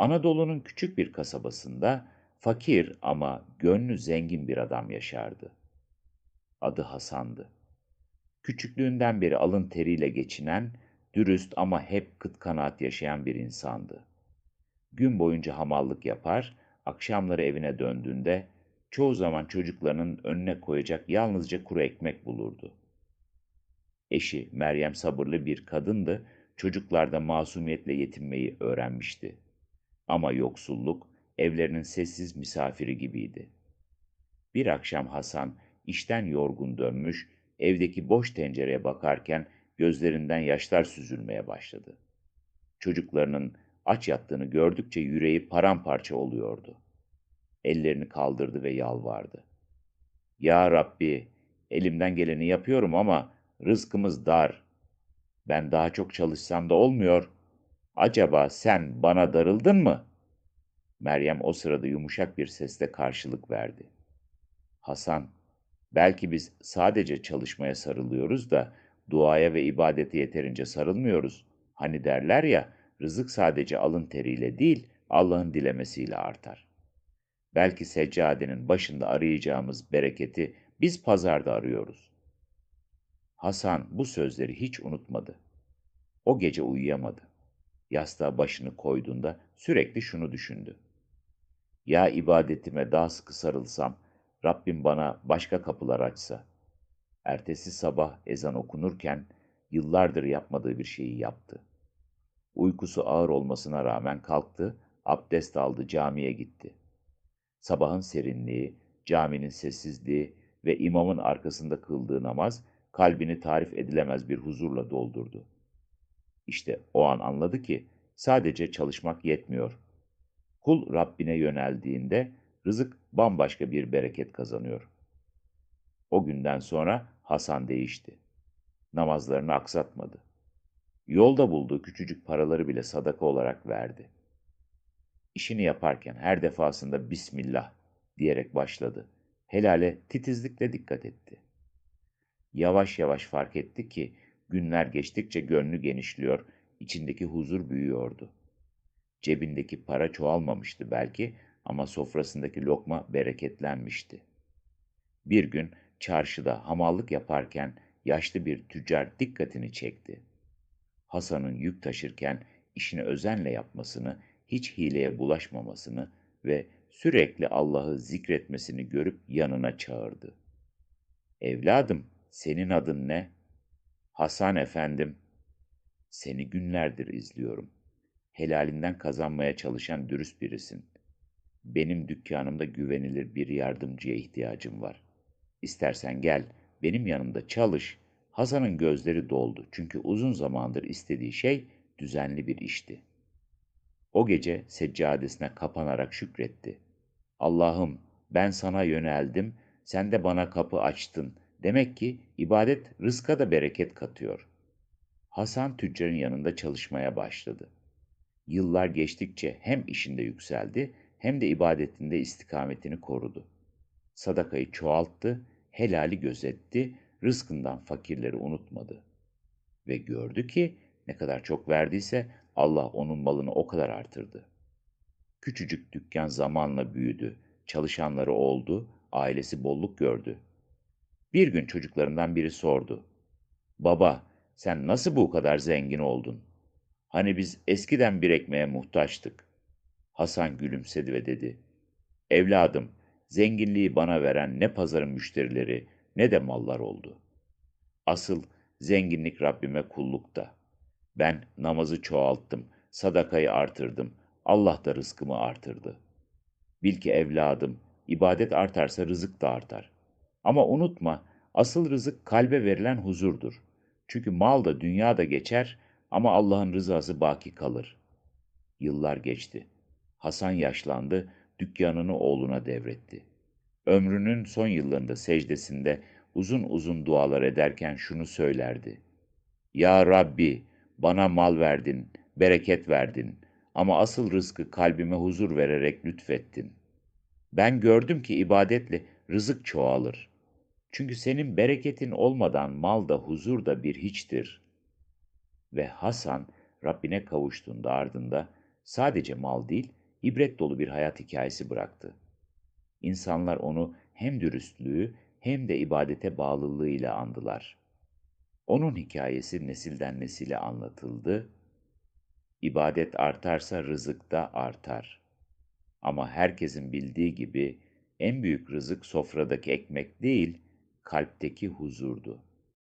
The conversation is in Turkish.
Anadolu'nun küçük bir kasabasında fakir ama gönlü zengin bir adam yaşardı. Adı Hasan'dı. Küçüklüğünden beri alın teriyle geçinen, dürüst ama hep kıt kanaat yaşayan bir insandı. Gün boyunca hamallık yapar, akşamları evine döndüğünde çoğu zaman çocuklarının önüne koyacak yalnızca kuru ekmek bulurdu. Eşi Meryem sabırlı bir kadındı, çocuklarda masumiyetle yetinmeyi öğrenmişti. Ama yoksulluk evlerinin sessiz misafiri gibiydi. Bir akşam Hasan işten yorgun dönmüş, evdeki boş tencereye bakarken gözlerinden yaşlar süzülmeye başladı. Çocuklarının aç yattığını gördükçe yüreği paramparça oluyordu. Ellerini kaldırdı ve yalvardı. Ya Rabbi, elimden geleni yapıyorum ama rızkımız dar. Ben daha çok çalışsam da olmuyor. Acaba sen bana darıldın mı? Meryem o sırada yumuşak bir sesle karşılık verdi. Hasan, belki biz sadece çalışmaya sarılıyoruz da duaya ve ibadete yeterince sarılmıyoruz. Hani derler ya, rızık sadece alın teriyle değil, Allah'ın dilemesiyle artar. Belki seccadenin başında arayacağımız bereketi biz pazarda arıyoruz. Hasan bu sözleri hiç unutmadı. O gece uyuyamadı. Yastığa başını koyduğunda sürekli şunu düşündü. Ya ibadetime daha sıkı sarılsam, Rabbim bana başka kapılar açsa. Ertesi sabah ezan okunurken yıllardır yapmadığı bir şeyi yaptı. Uykusu ağır olmasına rağmen kalktı, abdest aldı, camiye gitti. Sabahın serinliği, caminin sessizliği ve imamın arkasında kıldığı namaz kalbini tarif edilemez bir huzurla doldurdu. İşte o an anladı ki sadece çalışmak yetmiyor. Kul Rabbine yöneldiğinde rızık bambaşka bir bereket kazanıyor. O günden sonra Hasan değişti. Namazlarını aksatmadı. Yolda bulduğu küçücük paraları bile sadaka olarak verdi. İşini yaparken her defasında Bismillah diyerek başladı. Helale titizlikle dikkat etti. Yavaş yavaş fark etti ki günler geçtikçe gönlü genişliyor, içindeki huzur büyüyordu. Cebindeki para çoğalmamıştı belki ama sofrasındaki lokma bereketlenmişti. Bir gün çarşıda hamallık yaparken yaşlı bir tüccar dikkatini çekti. Hasan'ın yük taşırken işini özenle yapmasını, hiç hileye bulaşmamasını ve sürekli Allah'ı zikretmesini görüp yanına çağırdı. Evladım, senin adın ne? Hasan efendim. Seni günlerdir izliyorum. Helalinden kazanmaya çalışan dürüst birisin. Benim dükkanımda güvenilir bir yardımcıya ihtiyacım var. İstersen gel, benim yanımda çalış. Hasan'ın gözleri doldu çünkü uzun zamandır istediği şey düzenli bir işti. O gece seccadesine kapanarak şükretti. Allah'ım ben sana yöneldim, sen de bana kapı açtın. Demek ki ibadet rızka da bereket katıyor. Hasan tüccarın yanında çalışmaya başladı. Yıllar geçtikçe hem işinde yükseldi hem de ibadetinde istikametini korudu. Sadakayı çoğalttı, helali gözetti, rızkından fakirleri unutmadı. Ve gördü ki ne kadar çok verdiyse Allah onun malını o kadar artırdı. Küçücük dükkan zamanla büyüdü, çalışanları oldu, ailesi bolluk gördü. Bir gün çocuklarından biri sordu. Baba, sen nasıl bu kadar zengin oldun? Hani biz eskiden bir ekmeğe muhtaçtık. Hasan gülümsedi ve dedi. Evladım, zenginliği bana veren ne pazarın müşterileri ne de mallar oldu. Asıl zenginlik Rabbime kullukta. Ben namazı çoğalttım, sadakayı artırdım, Allah da rızkımı artırdı. Bil ki evladım, ibadet artarsa rızık da artar. Ama unutma, asıl rızık kalbe verilen huzurdur. Çünkü mal da dünya da geçer ama Allah'ın rızası baki kalır. Yıllar geçti. Hasan yaşlandı, dükkanını oğluna devretti. Ömrünün son yıllarında secdesinde uzun uzun dualar ederken şunu söylerdi. Ya Rabbi, bana mal verdin, bereket verdin ama asıl rızkı kalbime huzur vererek lütfettin. Ben gördüm ki ibadetle rızık çoğalır. Çünkü senin bereketin olmadan mal da huzur da bir hiçtir. Ve Hasan Rabbine kavuştuğunda ardında sadece mal değil, ibret dolu bir hayat hikayesi bıraktı. İnsanlar onu hem dürüstlüğü hem de ibadete bağlılığıyla andılar. Onun hikayesi nesilden nesile anlatıldı. İbadet artarsa rızık da artar. Ama herkesin bildiği gibi en büyük rızık sofradaki ekmek değil, kalpteki huzurdu.